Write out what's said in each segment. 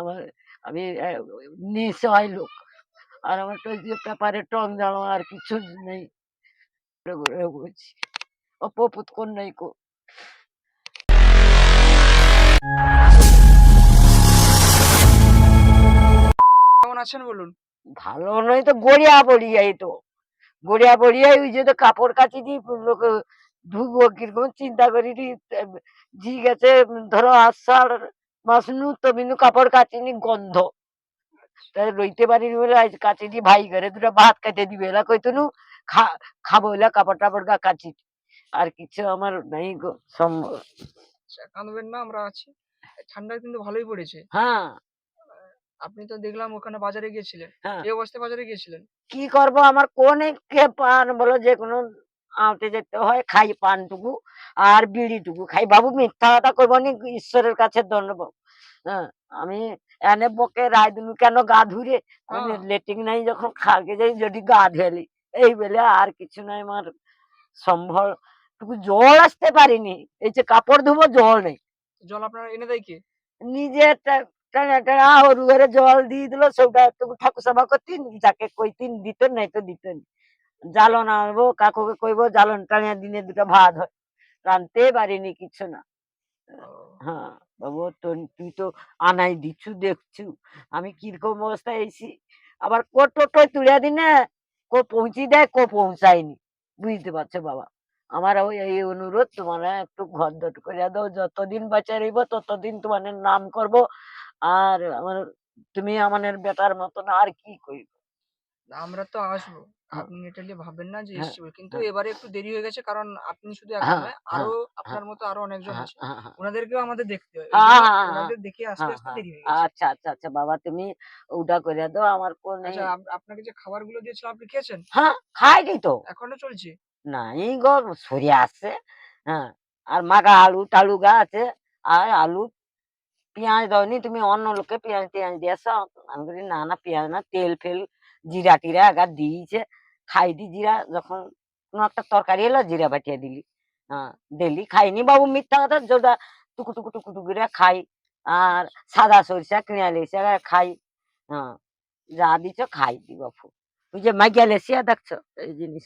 আমার আমি নিঃসহায় লোক। আর আমার তো যে পেপারে টং জানো আর কিছু নেই। বলছি অপপুত কোন নাই কো। কেমন আছেন বলুন? ভালো নয় তো গড়িয়া পড়িয়াই তো। গড়িয়া পড়িয়াই ওই যে তো কাপড় কাচি দি লোক ঢুকবো কীরকম চিন্তা করি দি জি গেছে ধরো আষাঢ় মাস নু তো বিনু কাপড় কাচিনি গন্ধ। রইতে পারিনি বলে আজ কাচি দি ভাই ঘরে দুটো ভাত খাইতে দিবে। এলা কইতো নু খা খাব এলা কাপড় টাপড় গা কাচি। আর কিছু আমার নাই গো সম্ভব কাঁদবেন না আমরা আছি। ঠান্ডা কিন্তু ভালোই পড়েছে। হ্যাঁ। আপনি তো দেখলাম ওখানে বাজারে গিয়েছিলেন। হ্যাঁ। এই অবস্থায় বাজারে গিয়েছিলেন? কি করব? আমার কোনে কে পান বলো যে কোনো আনতে যেতে হয় খাই পানটুকু আর বিড়িটুকু খাই। বাবু মিথ্যা কথা করব নি? ঈশ্বরের কাছে ধন্যবাদ। হ্যাঁ আমি এনে বকে রায় দিনু কেন গা ধুরে আমি হ্যাঁ। লেটিং নাই যখন খাগে যাই যদি গা ধুয়েলি। এই বেলে আর কিছু নাই আমার সম্ভব টুকু জল আসতে পারিনি। এই যে কাপড় ধুবো জল নেই। জল আপনারা এনে দেয় কে? নিজে টানা টানা ওর ঘরে জল দিয়ে দিল একটু ঠাকুর সভা করতিন যাকে কইতিন দিত নাই তো দিত জ্বালন আনব কাকুকে কইবো জ্বালন টানিয়া দিনে দুটো ভাত হয়। রানতে পারিনি কিছু না। হ্যাঁ বাবু তো তুই তো আনাই দিচ্ছু দেখছু। আমি কীরকম অবস্থায় এসি আবার কো টোটোয় তুলে দিনে কো পৌঁছি দেয় কো পৌঁছায়নি। বুঝতে পারছ বাবা? আমার ওই এই অনুরোধ তোমার একটু ঘর দট করে দাও যতদিন বাঁচা রইব ততদিন তোমার নাম করব। আর আমার তুমি আমাদের বেটার মতন আর কি কইব? আমরা তো আসব। হ্যাঁ। আপনি এটা নিয়ে ভাববেন না যে হ্যাঁ, এসছি বলে। কিন্তু হ্যাঁ। এবারে একটু দেরি হয়ে গেছে কারণ আপনি শুধু একা হ্যাঁ, নয় হ্যাঁ, আরও আপনার মতো আরও অনেকজন হ্যাঁ, আছে। হ্যাঁ, হ্যাঁ, ওনাদেরকেও আমাদের দেখতে হয় হ্যাঁ, জন্য হ্যাঁ, হ্যাঁ, ওনাদের দেখে আসতে হ্যাঁ, আসতে হ্যাঁ। দেরি হয়ে গেছে। আচ্ছা আচ্ছা আচ্ছা বাবা তুমি ওটা করে দাও আমার কোন আচ্ছা আপ- আপনাকে যে খাবারগুলো দিয়েছিলাম আপনি খেয়েছেন? হ্যাঁ খাইনি তো। এখনও চলছে? নাই গো সরে আসছে হ্যাঁ আর মাখা আলু টালু গা আছে। আর আলু পেঁয়াজ দাওনি তুমি অন্য লোককে পেঁয়াজ টেঁয়াজ দিয়েছ। আমি বলি না না পেঁয়াজ না তেল ফেল জিরা টিরা আগা দিয়েছে খাই দি জিরা যখন কোনো একটা তরকারি এলো জিরা বাটিয়ে দিলি। হ্যাঁ দিলি খাইনি বাবু মিথ্যা কথা যেটা টুকু টুকু টুকু টুকু করে খাই। আর সাদা সরিষা কিনে লেসে খাই। হ্যাঁ যা দিছ খাই দি বাপু। ওই যে মাইয়া লেসিয়া দেখছ এই জিনিস।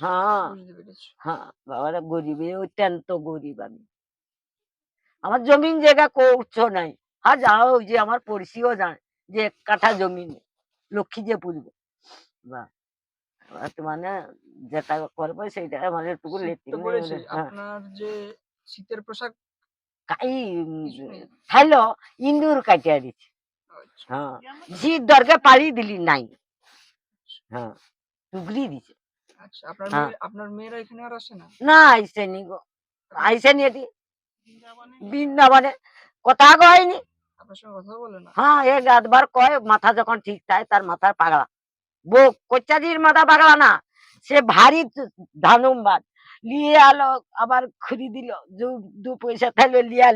হ্যাঁ। বুঝতে পেরেছি। হ্যাঁ বাবারা গরিব অত্যন্ত গরিব আমি। আমার জমিন জায়গা করছ নাই। হ্যাঁ যাও ওই যে আমার পড়শিও জানে যে এক কাঠা জমি নেই লক্ষ্মী যে পুজবো বা মানে যেটা করব সেইটা মানে একটু হ্যাঁ আপনার যে শীতের পোশাক কাই খাইলো ইন্দুর কাটিয়া দিচ্ছে। আচ্ছা। হ্যাঁ পাড়ি দিলি নাই। হ্যাঁ টুকরি দিছে। আচ্ছা আপনার হ্যাঁ। মেয়েরা এখানে আর আসে না? না আইসেনি গো। আইসেনি এটি। বৃন্দাবনে? কথা কয়নি? আপনার হ্যাঁ এক আধবার কয় মাথা যখন ঠিক থাকে তার মাথার পাগলা। বউ কোচাজির মাথা পাগলা না সে ভারী ধানুমবাদ। লিয়ে আলো আবার খুরি দিল দু পয়সা থাকলে লিয়া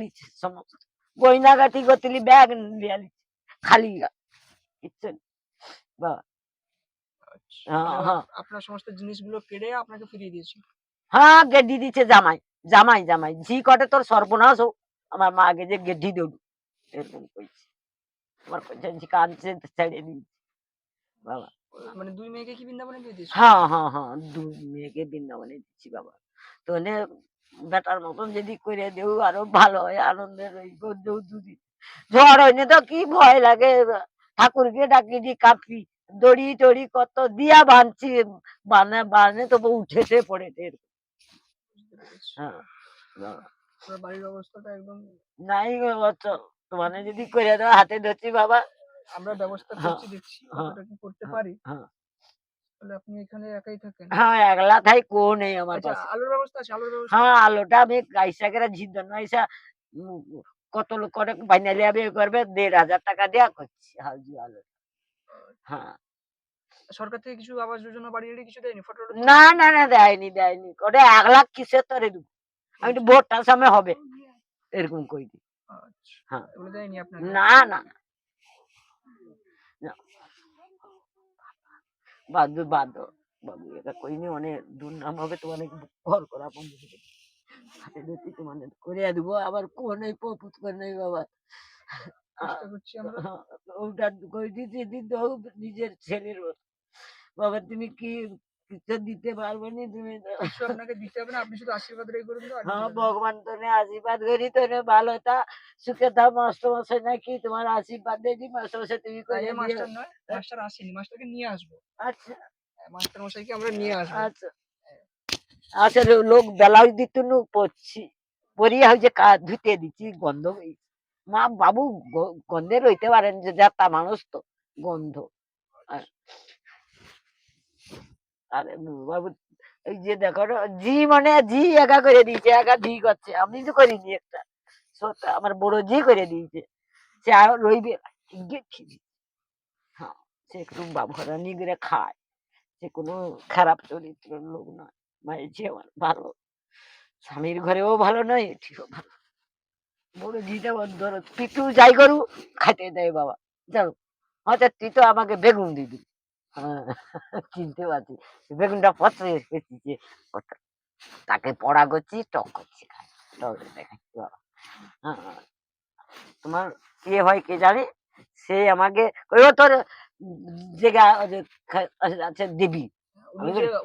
সমস্ত। গয়না গাটি গতিলি ব্যাগ লিয়া লিছে খালি কিচ্ছু। বাবা, আচ্ছা, হ্যাঁ, হ্যাঁ। আপনার সমস্ত জিনিসগুলো কেড়ে আপনাকে ফিরিয়ে দিয়েছে? হ্যাঁ গেডি দিচ্ছে জামাই জামাই জামাই। ঝি কটে তোর সর্বনাশ হোক আমার মা আগে যে গেডি দৌড়ু এরকম কইছে। আমার কইছে ঝি ছেড়ে দিয়েছে। বাবা। মানে দুই মেয়েকে কি বৃন্দাবনে দিয়ে দিয়েছে? হ্যাঁ হ্যাঁ হ্যাঁ দুই মেয়েকে বৃন্দাবনে দিচ্ছি বাবা। তো বেটার মতন যদি করে দেও আরও ভালো হয় আনন্দের ওই দেউ দুদি ঝড় হইলে তো কি ভয় লাগে। ঠাকুরকে ডাকি দি কাঁপি। দড়ি টড়ি কত দিয়া বাঁধছি। বানে বানে তো উঠেতে পড়েতে। হ্যাঁ বাড়ির অবস্থাটা একদম নাই গো বাচ্চা তোমানে যদি করে দাও হাতে ধরছি বাবা। আমরা ব্যবস্থা হ্যাঁ, করছি দেখছি হ্যাঁ, কি করতে হ্যাঁ, পারি। তাহলে আপনি এখানে একাই থাকেন? হ্যাঁ একলা থাই কো নেই আমার আচ্ছা পাশে। আলোর ব্যবস্থা আছে আলোর ব্যবস্থা হ্যাঁ আলোটা আমি আইসা করে ঝিদন আইসা কত লোক করে বাইনালি আবে করবে দেড় হাজার টাকা দেয়া করছি হাউজি আলো। হ্যাঁ। সরকার থেকে কিছু আবাস যোজনা বাড়ি কিছু দেয়নি? ফটো না না না দেয়নি দেয়নি। ওটা এক লাখ কিসের তরে দেবো? আমি তো ভোটটার সময় হবে। এরকম কই দি হ্যাঁ। এগুলো দেয়নি আপনাকে না না না। না। বাদ বাদ বাবু এটা কইনি অনেক দুর্নাম হবে তোমার ঘর করা বন্ধ দিব। আবার কোন পপুত করে বাবা। ওটা করে দিতে দিতে নিজের ছেলের বাবা তুমি কি কিছু দিতে পারবে না তুমি আপনাকে দিতে হবে না আপনি শুধু আশীর্বাদ করুন হ্যাঁ ভগবান তোনে আশীর্বাদ করি তোনে ভালো তা সুখে থাক মাস্টার মশাই নাকি তোমার আশীর্বাদ মাস্টার মশাই তুমি করে মাস্টার নয় মাস্টার আসেনি মাস্টারকে নিয়ে আসব। আচ্ছা। হ্যাঁ, মাস্টার মশাইকে আমরা নিয়ে আসব। আচ্ছা। আচ্ছা লোক বেলাও দিত নু পড়ছি পরিয়া হয়েছে কা ধুতে দিচ্ছি গন্ধ মা বাবু গন্ধে রইতে পারেন যে যাত্রা মানুষ তো গন্ধ। আর- বাবু, এই যে দেখো জি মানে জি একা করে দিয়েছে, একা জি করছে। আমি তো করিনি একটা। আমার বড় জি করে দিয়েছে। সে আর রইবে হ্যাঁ সে একটু বাবুরানি করে খায়। সে কোনো খারাপ চরিত্রের লোক নয়। মায়ের যে আমার ভালো। স্বামীর ঘরেও ভালো নয়, এটিও ভালো। বড় জিটা ধরো, পিটু যাই করু খাইতে দেয় বাবা। জানো হয়তো তুই তো আমাকে বেগুন দিবি। চিনতে পারছি। বেগুনটা পচে এসেছি। তাকে পড়া করছি টক করছি টক দেখাচ্ছি বাবা তোমার কে হয় কে জানে? সে আমাকে কইব তোর জায়গা আছে দিবি।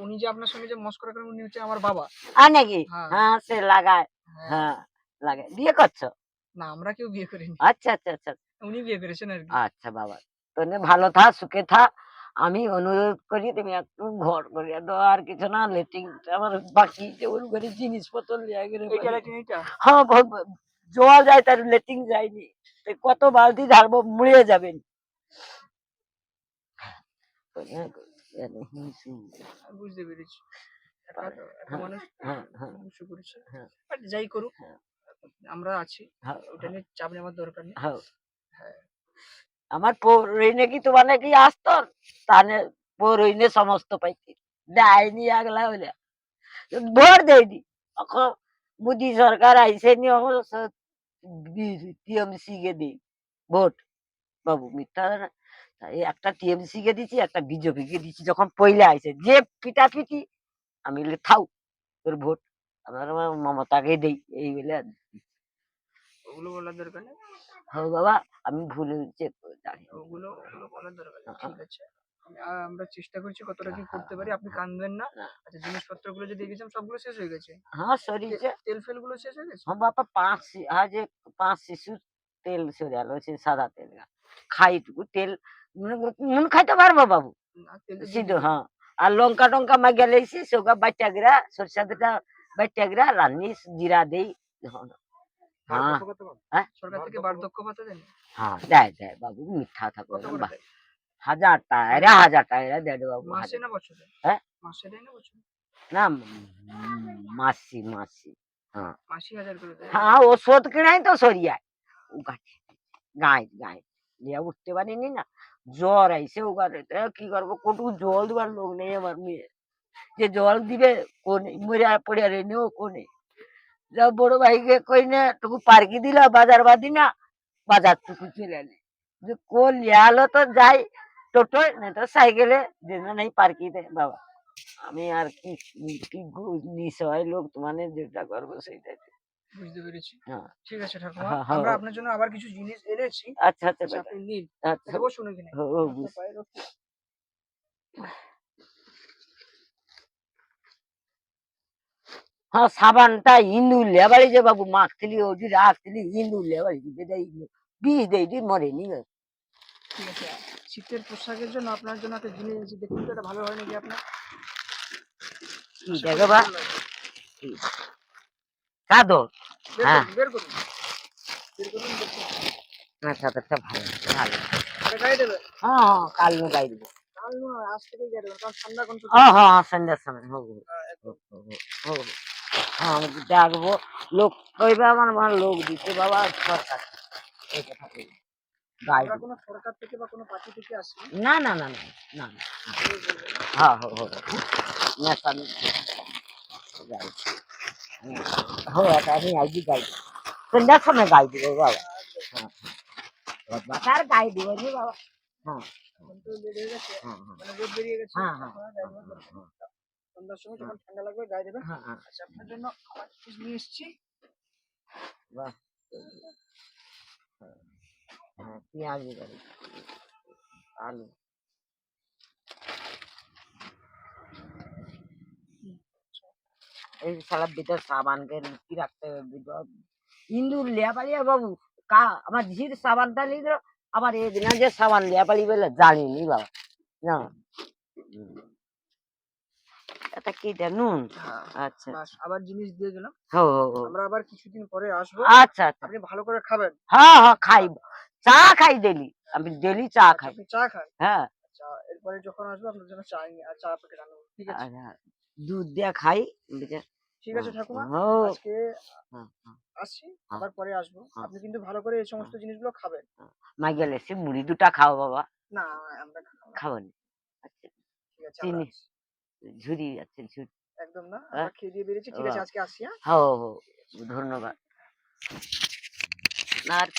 উনি যে আপনার সঙ্গে যে মস্করা করেন উনি হচ্ছে আমার বাবা। আর নাকি? হ্যাঁ। হ্যাঁ সে লাগায়। হ্যাঁ। হ্যাঁ বিয়ে করছ? না আমরা কেউ বিয়ে করিনি। আচ্ছা আচ্ছা আচ্ছা। উনি বিয়ে করেছেন আর আচ্ছা বাবা। তোনে ভালো থা সুখে থা। আমি অনুরোধ করি তুমি একটু ঘর করে দাও আর কিছু না লেটিং আমার বাকি যে ওর ঘরে জিনিসপত্র লিয়া গেলে লেটিন হ্যাঁ জোয়া যায় তার লেটিং যায়নি। কত বালতি ঝাড়বো মুড়িয়ে যাবেন। বুঝতে পেরেছি। হ্যাঁ, হ্যাঁ হ্যাঁ যাই করুক। আমরা আছি। ওটা নিয়ে চাপ নেওয়ার দরকার নেই। হ্যাঁ। আমার পৌরইনে কি তোমার নাকি আসতো তাহলে পৌরইনে সমস্ত পাইতি দেয়নি আগলা হইলে। ভোট দেয়নি। এখন মোদি সরকার আইসে নি টিএমসি কে দিই ভোট। বাবু, মিথ্যা একটা টিএমসি কে দিছি, একটা বিজেপি কে দিচ্ছি যখন পইলে আইসে যে পিটাপিটি, আমি থাও তোর ভোট। আমার মমতাকে দেই। এই বলে ওগুলো বলার দরকার নেই। হ্যাঁ বাবা আমি ভুলে চেক করে ওগুলো ওগুলো করার দরকার ঠিক আছে। আমরা চেষ্টা করছি কতটা কি করতে পারি। আপনি কাঁদবেন না। আচ্ছা জিনিসপত্রগুলো যে দিয়ে সবগুলো শেষ হয়ে গেছে? হ্যাঁ সরিছে তেল ফেলগুলো শেষ হয়ে গেছে? হ্যাঁ বাবা পাঁচ শি- হ্যাঁ, আজ এক পাঁচ শিশু তেল সরে গেল সে সাদা তেল। না। খাইটুকু তেল। মনে মন খাইতে পারব বাবু। না তেল সিদ্ধ হ্যাঁ। আর লঙ্কা টঙ্কা মা গেলেছি সোগা বাচ্চা গিরা সরষা দুটা বাচ্চা গিরা রান্নি জিরা দেই হ্যাঁ। হ্যাঁ? সরকার থেকে বার্ধক্য ভাতা দেন হ্যাঁ দেয় দেয় বাবু মিথ্যা থাকো কত করে দেয়? হাজার টাকা হাজার টাকা দেয় বাবু মাসে না বছরে? হ্যাঁ? মাসে দেয় না বছরে? না উম, মাসি মাসি মাসি হাজার করে দেয়? হ্যাঁ ওষুধ কিনাই তো সরিয়ায় গাছে গায়ে উঠতে পারিনি না। জ্বর আইসে কি করব? কটু জল দেবার লোক নেই আমার মেয়ে। যে জল দিবে কোনে মরিয়া পড়িয়া রেনে ও কোনে? যা বড় ভাইকে কই না টুকু পার্কি দিলা বাজার বাদি না। বাজার টুকু চলে যে কোন লিয়ালো তো যাই টোটো না তো সাইকেলে যে না নাই পার্কি দে বাবা। আমি আর কি কি নিঃসহায় লোক মানে যেটা করব সেইটাই। বুঝতে পেরেছি। হ্যাঁ। ঠিক আছে ঠাকুমা হ্যাঁ, হ্যাঁ, আমরা। আপনার জন্য আবার কিছু জিনিস এনেছি। আচ্ছা আচ্ছা আপনি নিন। আচ্ছা। বসুন এখানে। হ্যাঁ সাবানটা হিন্দু লেবারি যে বাবু মাখতিলি ওটি রাখতিলি হিন্দু লেবারি বেদাই বিষ দেই দি মরেনি ঠিক আছে শীতের পোশাকের জন্য আপনার জন্য একটা জিনিস এনেছি দেখুন তো এটা ভালো হয় নাকি আপনার দেখো বা হ্যাঁ। বের করুন বের করুন না চাদরটা ভালো হ্যাঁ হ্যাঁ কাল নু গাই দিব কাল আজ থেকেই কারণ হ্যাঁ সন্ধ্যার সময় হোক আমি ডাকবো লোক কইবে আমার আমার লোক দিতে বাবা সরকার এই কথা কইবে। গাই আমরা দিব। কোনো সরকার থেকে বা কোনো পার্টি থেকে আসি না না না না না না হ্যাঁ হো হো না স্বামী গাই हो आता আমি আইজি গাই সন্ধ্যার সময় গাই দিব বাবা হ্যাঁ বাতার গাই দিব নি বাবা হ্যাঁ এখন তো লেট সন্ধ্যার সময় যখন ঠান্ডা লাগবে গায়ে দেবেন। হ্যাঁ হ্যাঁ। আচ্ছা আপনার জন্য আমার জিনিস নিয়ে এসেছি। বাহ পেঁয়াজ আলু। এই সালাদ ভিতর সাবানকে লুচি রাখতে হবে ইন্দুর লিয়া পালিয়া বাবু কা আমার ঝির সাবানটা লিয়ে দিল আবার এই দিন যে সাবান লিয়া পালি বলে জানিনি বাবা। না। এটা কি নুন। হ্যাঁ আচ্ছা আবার জিনিস দিয়ে গেলাম হো আমরা আবার কিছুদিন পরে আসব। আচ্ছা আচ্ছা। আপনি ভালো করে খাবেন। হ্যাঁ হ্যাঁ খাই। চা খাই ডেলি আমি ডেলি চা খাই। আপনি চা খান? হ্যাঁ। আচ্ছা এরপরে যখন আসব আপনার জন্য চা চা প্যাকেট আনব। ঠিক আছে? দুধ দিয়ে খাই ঠিক আছে ঠাকুমা। আজকে হ্যাঁ, হ্যাঁ। আসছি আবার পরে আসব। আপনি কিন্তু ভালো করে এই সমস্ত জিনিসগুলো খাবেন। মা গেলে সে মুড়ি দুটা খাও বাবা। না আমরা খাব না। আচ্ছা। ঠিক আছে চিনি। ঝুরি আছে ঝুরি একদম না? আমরা খেয়ে দিয়ে বেরিয়েছি। ঠিক আছে আজকে আসি হ্যাঁ? হ্যাঁ ধন্যবাদ। না আর